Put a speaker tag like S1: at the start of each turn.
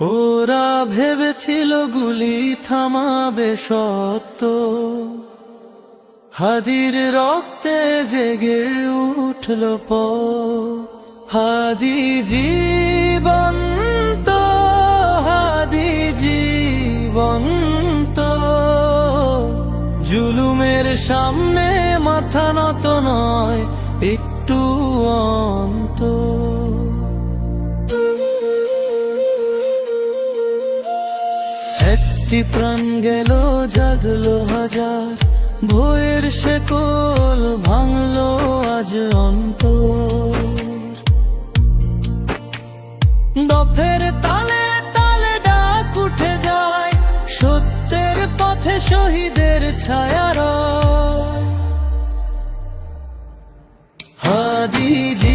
S1: ওরা ভেবেছিল গুলি থামাবে সত্য। হাদির রক্তে জেগে উঠল প হাদি জীবন্ত হাদি জীবন্ত। জুলুমের সামনে মাথা নত নয়, একটু অন্ত। একটি প্রাণ গেল, জাগলো হাজার। ভয়ের সে কোল ভাঙলো আজ অন্ত দফের তালে তালে ডাক উঠে যায়, সত্যের পথে শহীদের ছায়ার হাদিজি